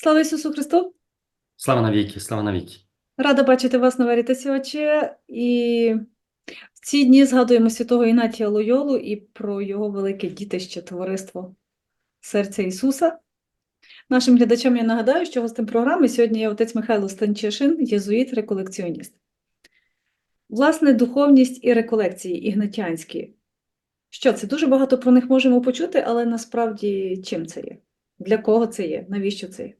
Слава Ісусу Христу! Слава навіки, слава навіки. Рада бачити вас на Верітасі Отче. І в ці дні згадуємо святого Ігнатія Лойолу і про його велике дітище товариство Серця Ісуса. Нашим глядачам я нагадаю, що гостем програми сьогодні є отець Михайло Станчишин, єзуїт-реколекціоніст. Власне, духовність і реколекції ігнатіанські. Що це? Дуже багато про них можемо почути, але насправді чим це є? Для кого це є? Навіщо це є?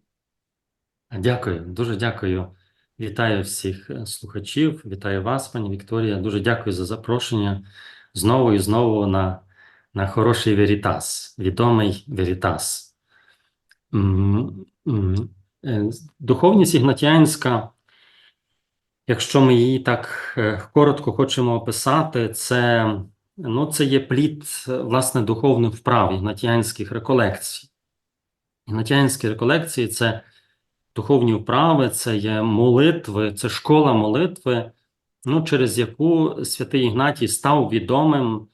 Дякую, дуже дякую. Вітаю всіх е, слухачів, вітаю вас, пані Вікторія. Дуже дякую за запрошення знову і знову на, на хороший Верітас, відомий Верітас. Е, Духовність ігнатіанська, якщо ми її так е, коротко хочемо описати, це, ну, це є плід власне духовних вправ ігнатіанських реколекцій. Ігнатіанські реколекції це духовні вправи, це є молитви, це школа молитви, ну, через яку святий Ігнатій став відомим,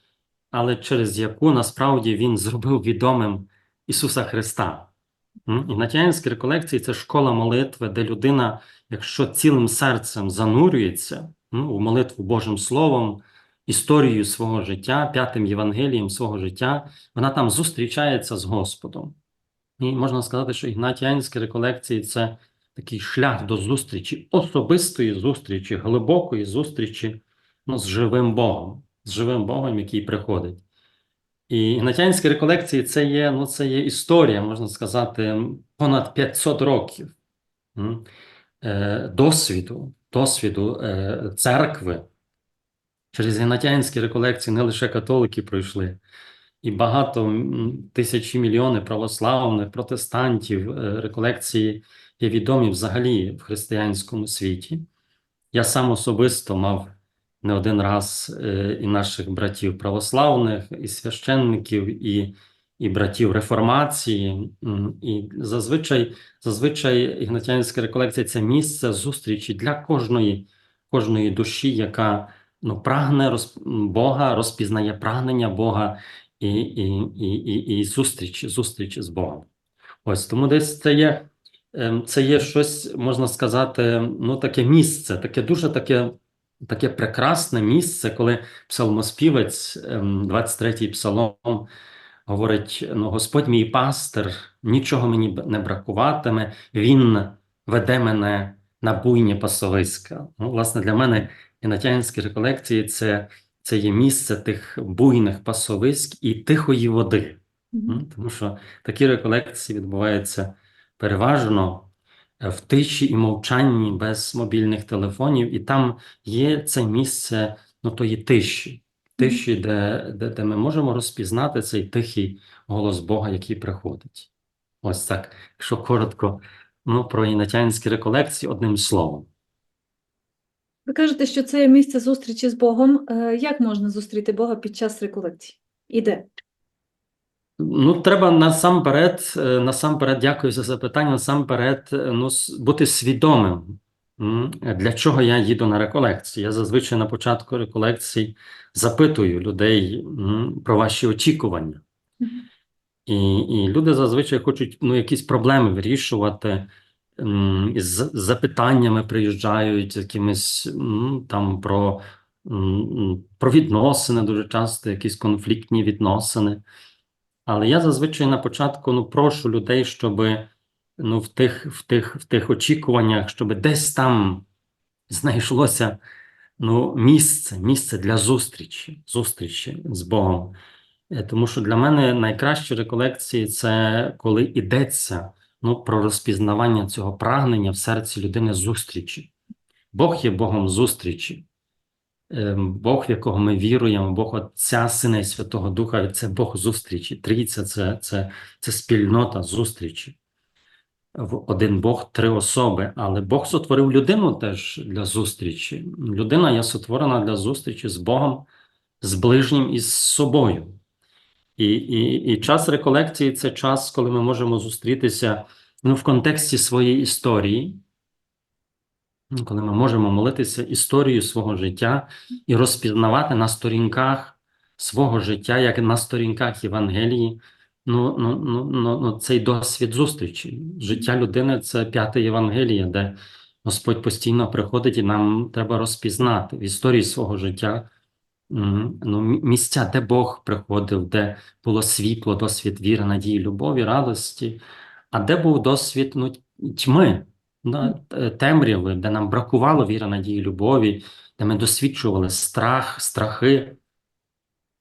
але через яку насправді він зробив відомим Ісуса Христа. Ігнатіанські реколекції це школа молитви, де людина, якщо цілим серцем занурюється ну, в молитву Божим Словом, історією свого життя, п'ятим Євангелієм свого життя, вона там зустрічається з Господом. І можна сказати, що ігнатіанські реколекції це такий шлях до зустрічі, особистої зустрічі, глибокої зустрічі ну, з живим Богом, з живим Богом, який приходить. І ігнатіанські реколекції це є, ну, це є історія, можна сказати, понад 500 років е, досвіду, досвіду е, церкви. Через ігнатіанські реколекції не лише католики пройшли, і багато тисячі мільйони православних, протестантів, е, реколекції є відомі взагалі в християнському світі. Я сам особисто мав не один раз е, і наших братів православних, і священників, і, і братів реформації. І зазвичай, зазвичай ігнатіанська реколекція це місце зустрічі для кожної, кожної душі, яка ну, прагне Бога, розпізнає прагнення Бога і, і, і, і, і зустрічі, зустрічі з Богом. Ось тому десь це є, ем, це є щось, можна сказати, ну, таке місце, таке дуже таке, таке прекрасне місце, коли псалмоспівець, ем, 23-й псалом, говорить: ну, Господь мій пастир, нічого мені не бракуватиме, Він веде мене на буйні пасовиська. Ну, власне, для мене інатянські реколекції це, це є місце тих буйних пасовиськ і тихої води. Тому що такі реколекції відбуваються переважно е, в тиші і мовчанні без мобільних телефонів, і там є це місце ну, тої тиші, тиші, де, де, де ми можемо розпізнати цей тихий голос Бога, який приходить. Ось так, якщо коротко, ну, про інатянські реколекції одним словом. Ви кажете, що це місце зустрічі з Богом. Е, Як можна зустріти Бога під час реколекції? І де? Ну, треба насамперед, е, насамперед, дякую за запитання. Насамперед, е, ну, бути свідомим, для чого я їду на реколекції. Я зазвичай на початку реколекцій запитую людей про ваші очікування. І, і люди зазвичай хочуть ну, якісь проблеми вирішувати, з запитаннями приїжджають, з якимись там про, про відносини, дуже часто якісь конфліктні відносини. Але я зазвичай на початку ну, прошу людей, щоб ну, в тих, в тих, в тих очікуваннях, щоб десь там знайшлося ну, місце, місце для зустрічі, зустрічі з Богом. Е, Тому що для мене найкращі реколекції це коли йдеться ну, про розпізнавання цього прагнення в серці людини зустрічі. Бог є Богом зустрічі. Ем, Бог, в якого ми віруємо, Бог Отця, Сина і Святого Духа, це Бог зустрічі. Трійця це, це, це спільнота зустрічі. В один Бог, три особи. Але Бог сотворив людину теж для зустрічі. Людина є сотворена для зустрічі з Богом, з ближнім і з собою. І, і, і час реколекції це час, коли ми можемо зустрітися ну, в контексті своєї історії, коли ми можемо молитися історію свого життя і розпізнавати на сторінках свого життя, як на сторінках Євангелії, ну, ну, ну, ну, ну, цей досвід зустрічі. Життя людини це п'яте Євангеліє, де Господь постійно приходить і нам треба розпізнати в історії свого життя ну, місця, де Бог приходив, де було світло, досвід віри, надії, любові, радості, а де був досвід ну, тьми, да, темряви, де нам бракувало віри, надії, любові, де ми досвідчували страх, страхи,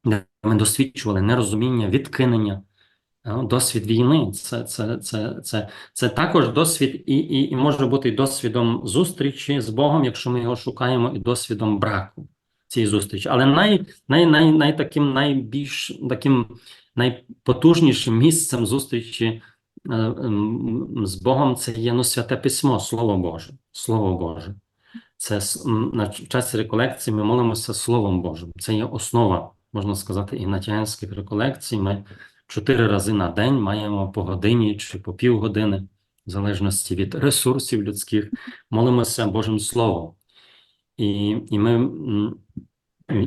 де ми досвідчували нерозуміння, відкинення. Е, Досвід війни це, це, це, це, це також досвід, і, і, і може бути досвідом зустрічі з Богом, якщо ми його шукаємо, і досвідом браку цієї зустрічі. Але най, най, най, най таким найбільш таким найпотужнішим місцем зустрічі е, м, з Богом це є ну, святе письмо, Слово Боже. Слово Боже. Це на ч- часі реколекції ми молимося Словом Божим. Це є основа, можна сказати, ігнатіанських реколекцій. Ми чотири рази на день маємо по годині чи по півгодини, в залежності від ресурсів людських, молимося Божим Словом. І, і ми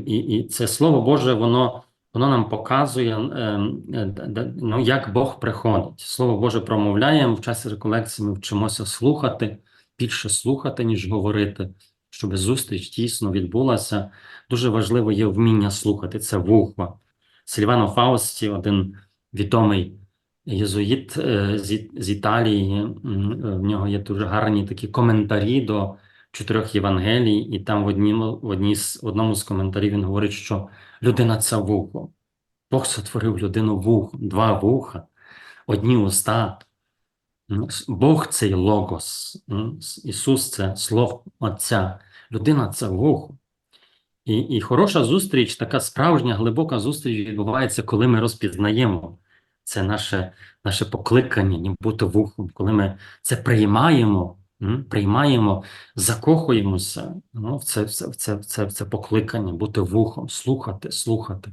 і, і це Слово Боже, воно, воно нам показує, ем, е, ну, як Бог приходить. Слово Боже промовляємо в часі реколекції. Ми вчимося слухати, більше слухати, ніж говорити, щоб зустріч дійсно відбулася. Дуже важливо є вміння слухати. Це вухо. Сильвано Фаусті, один відомий єзуїт е, з, з Італії. е, В нього є дуже гарні такі коментарі до чотирьох Євангелій, і там в, однім, в, одній з, одному з коментарів він говорить, що людина це вухо. Бог сотворив людину вухом, два вуха, одні уста. Бог це й логос, Ісус це Слово Отця, людина це вухо. І, і хороша зустріч, така справжня глибока зустріч відбувається, коли ми розпізнаємо це наше, наше покликання, ні бути вухом, коли ми це приймаємо, приймаємо, закохуємося ну, в, це, в, це, в, це, в, це, покликання, бути вухом, слухати, слухати.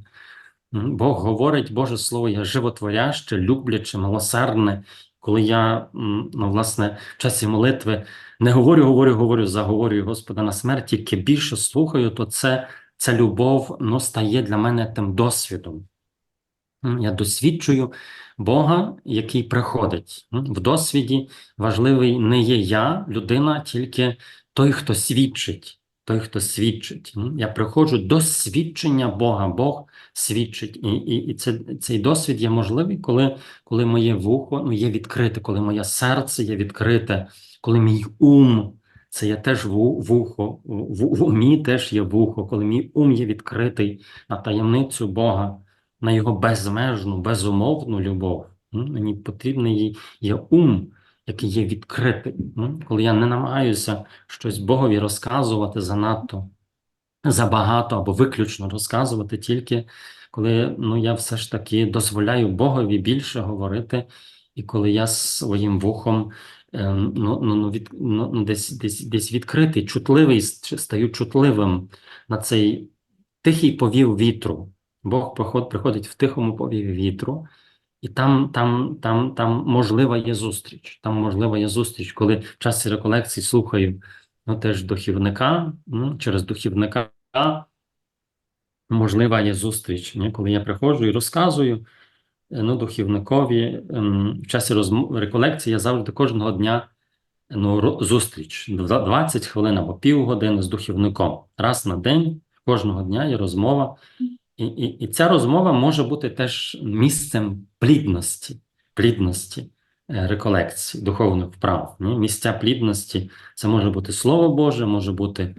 Бог говорить, Боже Слово є животворяще, любляче, милосердне. Коли я, ну, власне, в часі молитви не говорю, говорю, говорю, заговорюю Господа на смерть, тільки більше слухаю, то це, ця любов ну, стає для мене тим досвідом. Я досвідчую Бога, який приходить. В досвіді важливий не є я, людина, тільки той, хто свідчить. Той, хто свідчить. Я приходжу до свідчення Бога. Бог свідчить. І, і, і це, цей досвід є можливий, коли, коли моє вухо ну, є відкрите, коли моє серце є відкрите, коли мій ум. Це є теж ву- вухо, в, в умі теж є вухо, коли мій ум є відкритий на таємницю Бога, на його безмежну, безумовну любов. Мені потрібний є ум, який є відкритий. Коли я не намагаюся щось Богові розказувати занадто забагато або виключно розказувати, тільки коли ну, я все ж таки дозволяю Богові більше говорити, і коли я своїм вухом ем, ну, ну, ну, від, ну, ну, десь, десь, десь відкритий, чутливий, стаю чутливим на цей тихий повів вітру. Бог приход, приходить в тихому повіві вітру, і там, там, там, там можлива є зустріч. Там можлива є зустріч, коли в часі реколекції слухаю ну, теж духівника, ну, через духівника можлива є зустріч, ні? коли я приходжу і розказую е, ну, духівникові ем, в часі розм... реколекції я завжди кожного дня ну, зустріч Два- 20 хвилин або півгодини з духівником. Раз на день, кожного дня є розмова. І, і, і ця розмова може бути теж місцем плідності, плідності е, реколекції, духовних вправ. Ні? Місця плідності це може бути Слово Боже, може бути,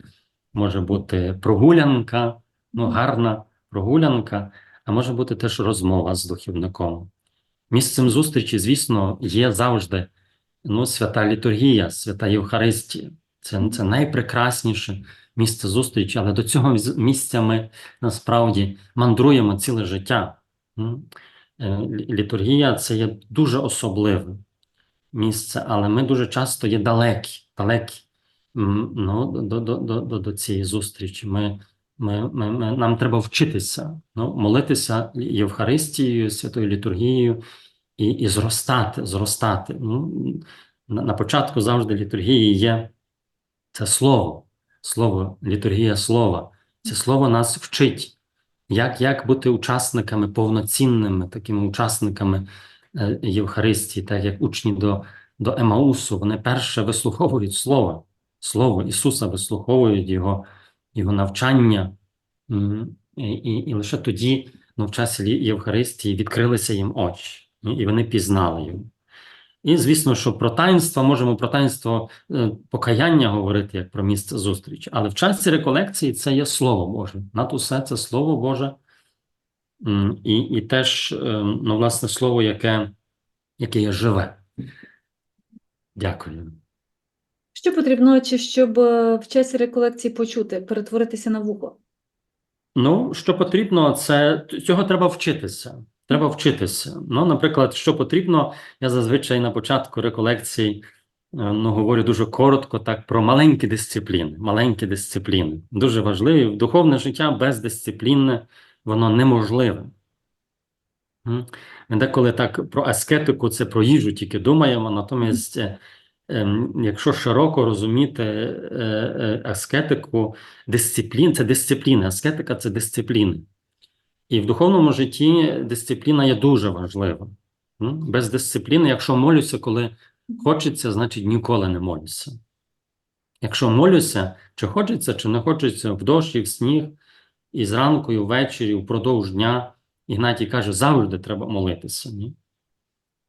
може бути прогулянка, ну, гарна прогулянка, а може бути теж розмова з духовником. Місцем зустрічі, звісно, є завжди ну, свята літургія, свята Євхаристія. Це, це найпрекрасніше місце зустрічі, але до цього місця ми насправді мандруємо ціле життя. Е, лі- Літургія це є дуже особливе місце, але ми дуже часто є далекі, далекі ну, до, до, до, до цієї зустрічі. Ми, ми, ми, ми, нам треба вчитися, ну, молитися Євхаристією, святою літургією і, і зростати, зростати. Ну, на, на початку завжди літургії є це слово, слово, літургія слова. Це слово нас вчить. як, як бути учасниками, повноцінними такими учасниками е, Євхаристії, так як учні до, до Емаусу, вони перше вислуховують Слово, Слово Ісуса, вислуховують Його, Його навчання, і, і, і лише тоді, ну, в часі Євхаристії, відкрилися їм очі, і і вони пізнали його. І, звісно, що про таїнства можемо про таїнство е, покаяння говорити як про місце зустрічі, але в часі реколекції це є Слово Боже. Над усе це Слово Боже. І, і теж, е, ну, власне, слово, яке, яке є живе. Дякую. Що потрібно, чи щоб е, в часі реколекції почути, перетворитися на вухо? Ну, що потрібно, це цього треба вчитися. Треба вчитися. Ну, наприклад, що потрібно, я зазвичай на початку реколекцій е, ну, говорю дуже коротко так про маленькі дисципліни. Маленькі дисципліни. Дуже важливі. Духовне життя без дисципліни, воно неможливе. Ми деколи так про аскетику, це про їжу тільки думаємо, натомість, е, ем, якщо широко розуміти е, аскетику, дисциплін, це дисципліна, аскетика це дисципліни. І в духовному житті дисципліна є дуже важлива. Без дисципліни, якщо молюся, коли хочеться, значить ніколи не молюся. Якщо молюся, чи хочеться, чи не хочеться, в дощ і в сніг, і зранку, і ввечері, впродовж дня, Ігнатій каже, завжди треба молитися. Ні?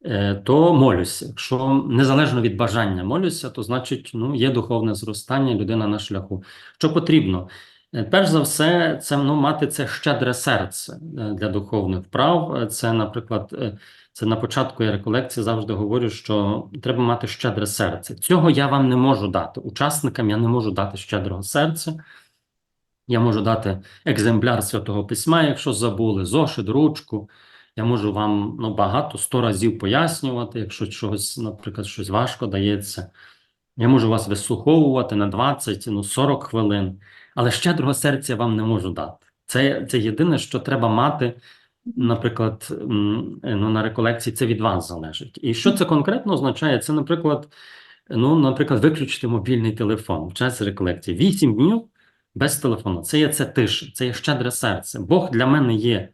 Е, то молюся. Якщо незалежно від бажання молюся, то значить ну, є духовне зростання, людина на шляху. Що потрібно? Е, Перш за все, це ну, мати це щедре серце е, для духовних вправ. Е, Це, наприклад, це на початку я реколекції завжди говорю, що треба мати щедре серце. Цього я вам не можу дати. Учасникам я не можу дати щедрого серця. Я можу дати екземпляр святого письма, якщо забули, зошит, ручку. Я можу вам ну, багато сто разів пояснювати, якщо чогось, наприклад, щось важко дається. Я можу вас вислуховувати на 20, ну 40 хвилин, але щедрого серця я вам не можу дати. Це, це єдине, що треба мати, наприклад, ну, на реколекції, це від вас залежить. І що це конкретно означає? Це, наприклад, ну, наприклад, виключити мобільний телефон в час реколекції. 8 днів без телефону. Це є це тиша, це є щедре серце. Бог для мене є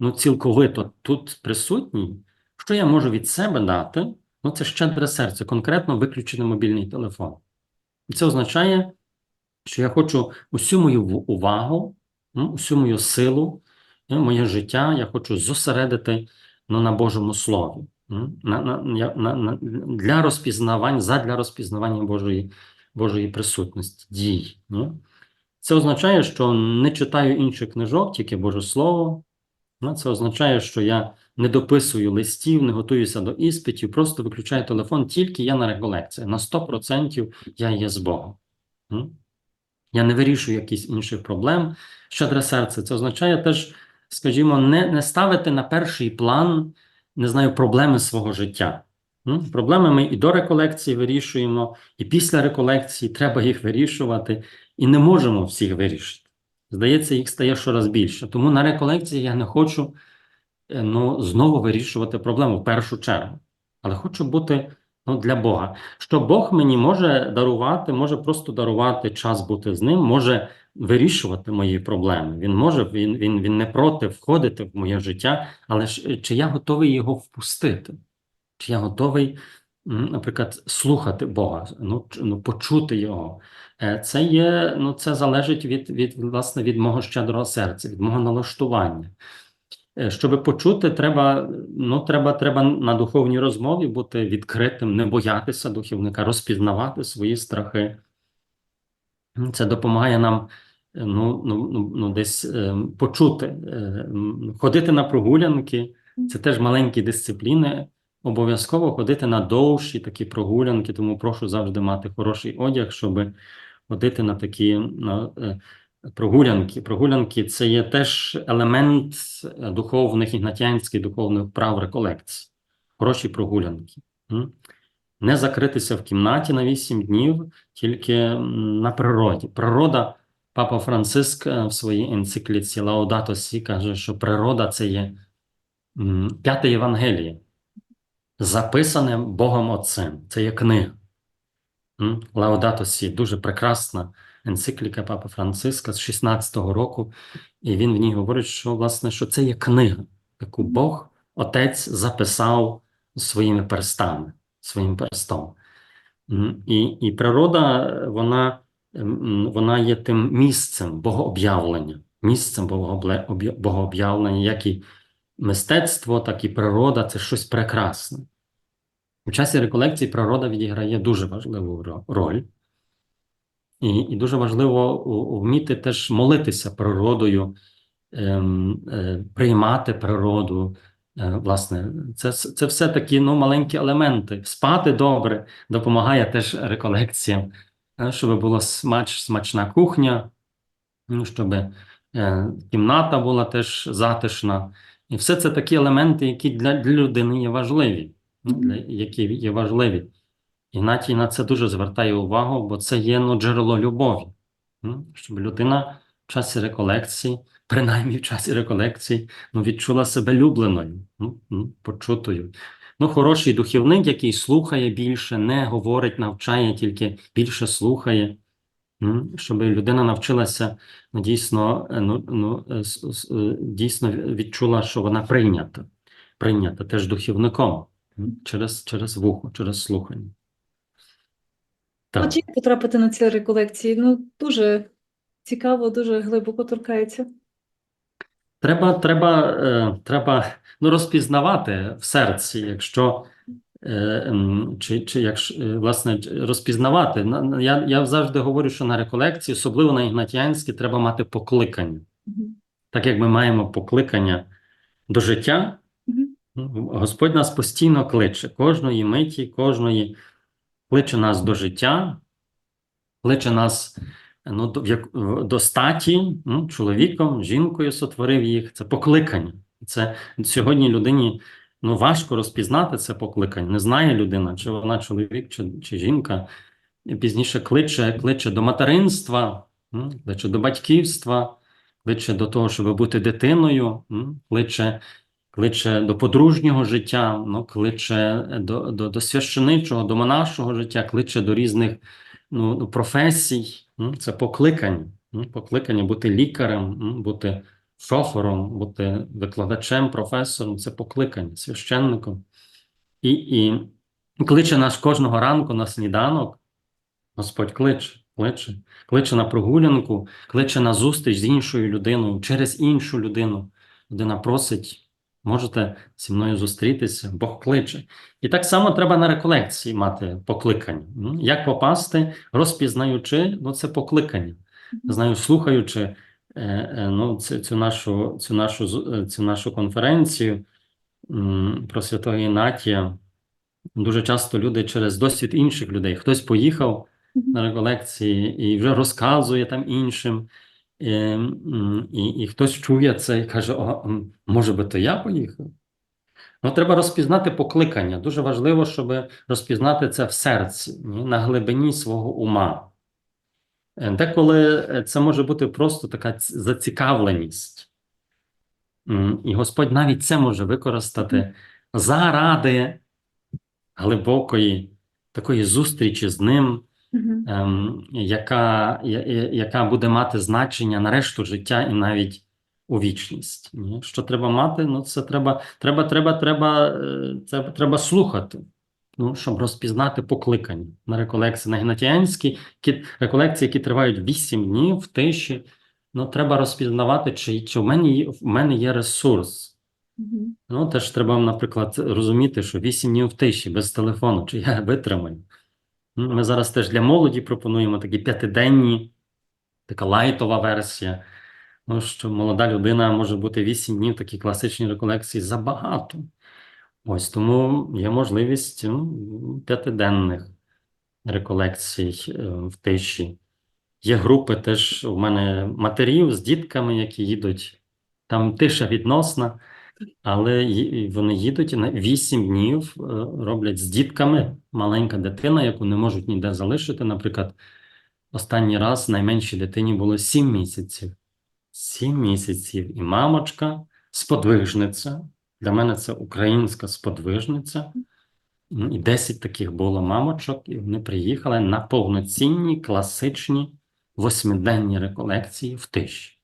ну, цілковито тут присутній. Що я можу від себе дати? Ну, це щедре серце, конкретно виключити мобільний телефон. І це означає, що я хочу усю мою увагу, усю мою силу, моє життя я хочу зосередити ну, на Божому Слові. На, на, на, на, для розпізнавання, задля розпізнавання Божої, Божої присутності, дій. Це означає, що не читаю інших книжок, тільки Боже Слово. Це означає, що я не дописую листів, не готуюся до іспитів, просто виключаю телефон, тільки я на реколекції. На 100% я є з Богом. Я не вирішую якісь інших проблем. Щедре серце. Це означає теж, скажімо, не, не ставити на перший план, не знаю, проблеми свого життя. Проблеми ми і до реколекції вирішуємо, і після реколекції треба їх вирішувати, і не можемо всіх вирішити. Здається, їх стає щораз більше. Тому на реколекції я не хочу е, ну, знову вирішувати проблему в першу чергу. Але хочу бути ну, для Бога. Що Бог мені може дарувати, може просто дарувати час бути з ним, може вирішувати мої проблеми. Він може, він, він, він не проти входити в моє життя, але ж е, чи я готовий його впустити? Чи я готовий, наприклад, слухати Бога, ну, ну, почути Його? Е, Це є, ну, це залежить від, від, власне, від мого щедрого серця, від мого налаштування. Е, Щоб почути, треба, ну, треба, треба на духовній розмові бути відкритим, не боятися духовника, розпізнавати свої страхи. Це допомагає нам е, ну, ну, ну, ну, десь е, почути, е, ходити на прогулянки. Це теж маленькі дисципліни. Обов'язково ходити на довші такі прогулянки, тому прошу завжди мати хороший одяг, щоб ходити на такі на, е, прогулянки. Прогулянки це є теж елемент духовних ігнатянських духовних прав реколекції. Хороші прогулянки. Не закритися в кімнаті на 8 днів, тільки на природі. Природа, папа Франциск е, в своїй енцикліці Лаудато Сі каже, що природа це є п'яте Євангеліє, записане Богом Отцем. Це є книга. Лаудато Сі, дуже прекрасна енцикліка Папи Франциска з 16-го року, і він в ній говорить, що власне що це є книга, яку Бог Отець записав своїми перстами, своїм перстом. І, і природа, вона, вона є тим місцем богооб'явлення, місцем богооб'явлення, як і мистецтво, так і природа це щось прекрасне. У часі реколекції природа відіграє дуже важливу роль. І, і дуже важливо вміти теж молитися природою, ем, е, приймати природу. Е, власне, це, це все такі ну, маленькі елементи. Спати добре допомагає теж реколекціям, е, щоб була смач, смачна кухня, ну, щоб е, кімната була теж затишна. І все це такі елементи, які для, для людини є важливі, ну, для, які є важливі. Ігнатій на це дуже звертає увагу, бо це є ну, джерело любові. Щоб людина в часі реколекції, принаймні в часі реколекції, ну, відчула себе любленою, ну, почутою. Ну, хороший духівник, який слухає більше, не говорить, навчає, тільки більше слухає. Щоб людина навчилася ну, дійсно, е, ну, ну, е, е, дійсно відчула, що вона прийнята, прийнята теж духівником через, через вухо, через слухання. Як потрапити на ці реколекції? Ну, дуже цікаво, дуже глибоко торкається. Треба, треба, е, треба ну, розпізнавати в серці, якщо е, чи, чи якщо е, власне розпізнавати. На- на- Я, я завжди говорю, що на реколекції, особливо на ігнатіанській, треба мати покликання. Так як ми маємо покликання до життя, ну, Господь нас постійно кличе, кожної миті, кожної кличе нас до життя, кличе нас ну, до, як- до статі, ну, чоловіком, жінкою сотворив їх. Це покликання. Це сьогодні людині ну, важко розпізнати це покликання. Не знає людина, чи вона чоловік, чи, чи жінка. Пізніше кличе, кличе до материнства, кличе до батьківства, кличе до того, щоб бути дитиною, кличе, кличе до подружнього життя, ну, кличе до, до, до священичого, до монашого життя, кличе до різних ну, професій. Це покликання. Покликання бути лікарем, бути шофером, бути викладачем, професором це покликання, священником. І, і кличе нас кожного ранку на сніданок. Господь кличе, кличе, кличе на прогулянку, кличе на зустріч з іншою людиною, через іншу людину. Людина просить, можете зі мною зустрітися, Бог кличе. І так само треба на реколекції мати покликання. Як попасти, розпізнаючи, ну це покликання. Знаю, слухаючи е, е, ну, цю, цю, нашу, цю, нашу, е, цю нашу конференцію про святого Ігнатія, дуже часто люди через досвід інших людей. Хтось поїхав на реколекції і вже розказує там іншим, і, і, і хтось чує це і каже: О, може би, то я поїхав. Ну, треба розпізнати покликання. Дуже важливо, щоб розпізнати це в серці, ні, на глибині свого ума. Е, Деколи е, це може бути просто така зацікавленість. І Господь навіть це може використати заради глибокої такої зустрічі з ним, яка, я- я- яка буде мати значення на решту життя і навіть у вічність. Ні? Що треба мати? Ну, це треба, треба, треба, треба, е, це треба слухати. Ну, щоб розпізнати покликання на реколекції на гнатіанські реколекції, які тривають 8 днів в тиші. Ну, треба розпізнавати, чи, чи в мене є, в мене є ресурс. Мгм. Ну, теж треба, наприклад, розуміти, що 8 днів в тиші без телефону, чи я витримаю. Ми зараз теж для молоді пропонуємо такі п'ятиденні, така лайтова версія. Ну, що молода людина може бути 8 днів такі класичні реколекції забагато. Ось тому є можливість ну, п'ятиденних реколекцій е, в тиші. Є групи теж у мене матерів з дітками, які їдуть. Там тиша відносна, але вони їдуть на 8 днів е, роблять з дітками маленька дитина, яку не можуть ніде залишити. Наприклад, останній раз найменшій дитині було 7 місяців. 7 місяців. І мамочка, сподвижниця. Для мене це українська сподвижниця. Ну, І 10 таких було мамочок, і вони приїхали на повноцінні класичні восьмиденні реколекції в тиші.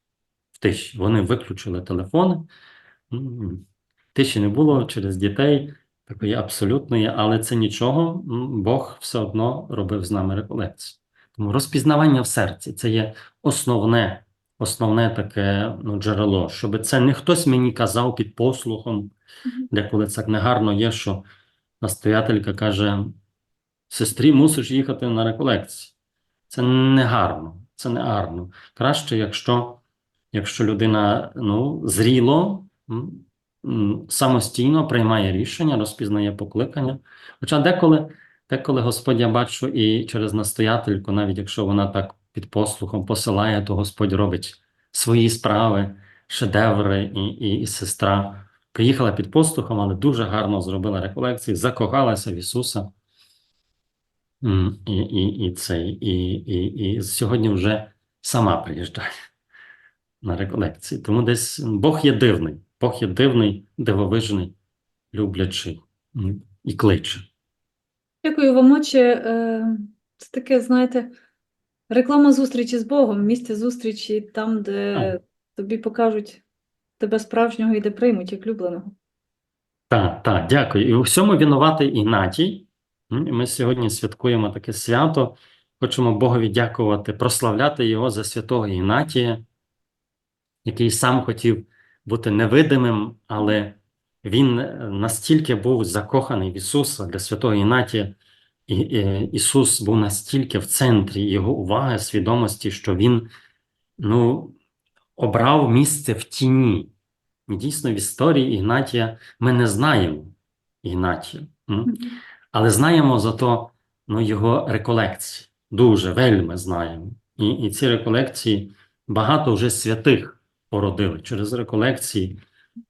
В тиші. Вони виключили телефони. М, Тиші не було через дітей, такої абсолютної, але це нічого. М, Бог все одно робив з нами реколекцію. Тому розпізнавання в серці це є основне, основне таке ну, джерело, щоб це не хтось мені казав під послухом, Мгм. деколи це негарно є, що настоятелька каже: сестрі, мусиш їхати на реколекцію. Це не гарно, це не гарно. Краще, якщо, якщо людина ну, зріло, самостійно приймає рішення, розпізнає покликання. Хоча деколи, деколи Господь, я бачу, і через настоятельку, навіть якщо вона так під послухом посилає, то Господь робить свої справи, шедеври, і, і, і сестра приїхала під послухом, але дуже гарно зробила реколекції, закохалася в Ісуса. І, і, і, цей, і, і, і сьогодні вже сама приїжджає на реколекції. Тому десь Бог є дивний, Бог є дивний, дивовижний, люблячий і кличе. Дякую вам, отче. Е, Це таке, знаєте, реклама зустрічі з Богом, місце зустрічі там, де Так. тобі покажуть тебе справжнього і де приймуть як любленого. Так, так, дякую. І у всьому винуватий Ігнатій. Ми сьогодні святкуємо таке свято. Хочемо Богові дякувати, прославляти Його за святого Ігнатія, який сам хотів бути невидимим, але він настільки був закоханий в Ісуса для святого Ігнатія, і, і Ісус був настільки в центрі його уваги, свідомості, що він ну, обрав місце в тіні. І дійсно, в історії Ігнатія ми не знаємо Ігнатія, але знаємо зато ну, його реколекції. Дуже вельми знаємо. І, і ці реколекції багато вже святих породили через реколекції.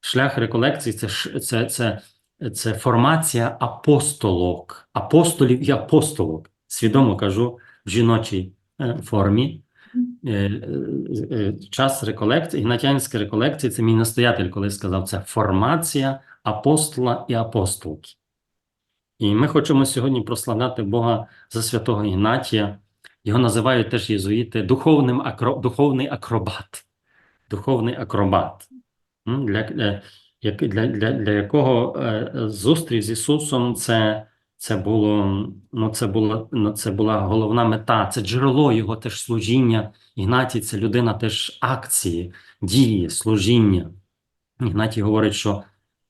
Шлях реколекції це, це, це, це формація апостолок, апостолів і апостолок. Свідомо кажу в жіночій е, формі. Е, е, Час реколекції, ігнатянська реколекція, це мій настоятель колись сказав, це формація апостола і апостолки. І ми хочемо сьогодні прославляти Бога за святого Ігнатія. Його називають теж єзуїти духовним акро, духовний акробат. Духовний акробат. Для, для, для, для, якого е, зустріч з Ісусом це, це, було, ну, це, було, ну, це була головна мета, це джерело його теж служіння. Ігнатій це людина теж акції, дії, служіння. Ігнатій говорить, що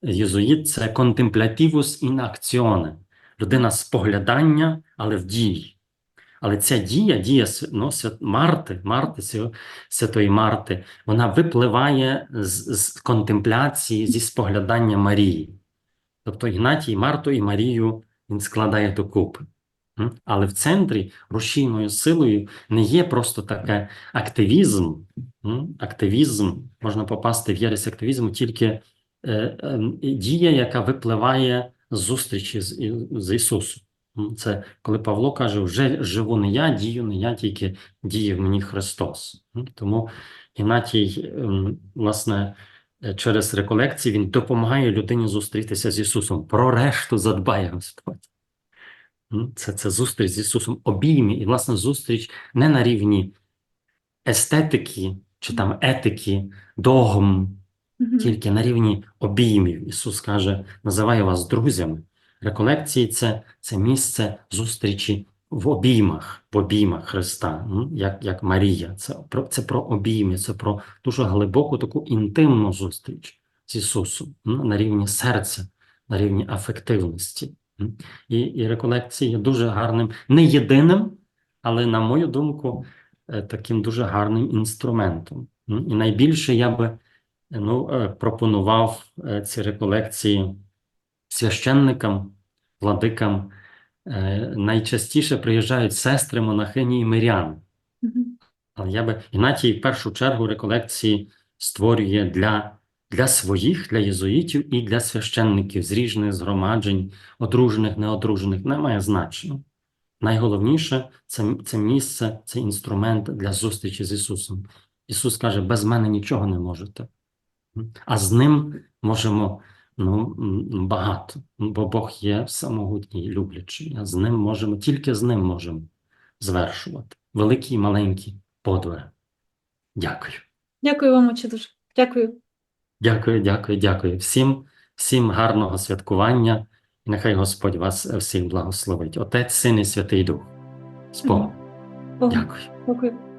єзуїт це контемплятивус in actione, людина споглядання, але в дії. Але ця дія, дія ну, свят- Марти, Марти, свя- святої Марти, вона випливає з, з контемпляції, зі споглядання Марії. Тобто Ігнатій Марту і Марію він складає докупи. Але в центрі рушійною силою не є просто таке активізм. Активізм, можна попасти в єресь активізму тільки е, е, дія, яка випливає з зустрічі з Ісусом. Це коли Павло каже, вже живу не я, дію не я, тільки діє в мені Христос. Тому Ігнатій, ем, власне, е, через реколекції він допомагає людині зустрітися з Ісусом. Про решту задбає Господь. Це, це зустріч з Ісусом обіймі, і, власне, зустріч не на рівні естетики чи там етики, догм, тільки на рівні обіймів. Ісус каже, називає вас друзями. Реколекції це, це місце зустрічі в обіймах, в обіймах Христа, як, як Марія. Це про, це про обійми, це про дуже глибоку таку інтимну зустріч з Ісусом на рівні серця, на рівні афективності. І, і реколекції є дуже гарним, не єдиним, але, на мою думку, е, таким дуже гарним інструментом. І найбільше я би ну, е, пропонував е, ці реколекції священникам, владикам. Е, Найчастіше приїжджають сестри, монахині і миряни. Але я би Ігнатій в першу чергу реколекції створює для, для своїх, для єзуїтів і для священників з різних згромаджень, одружених, неодружених, немає значення. Найголовніше це, це місце, це інструмент для зустрічі з Ісусом. Ісус каже: без мене нічого не можете. А з ним можемо ну, багато, бо Бог є самогутній, люблячий. З ним можемо, тільки з ним можемо звершувати. Великі і маленькі подвиг. Дякую. Дякую вам, отче, дуже. Дякую. Дякую, дякую, дякую. Всім, всім гарного святкування. І нехай Господь вас всіх благословить. Отець, Син і Святий Дух. Богом. Дякую. Дякую.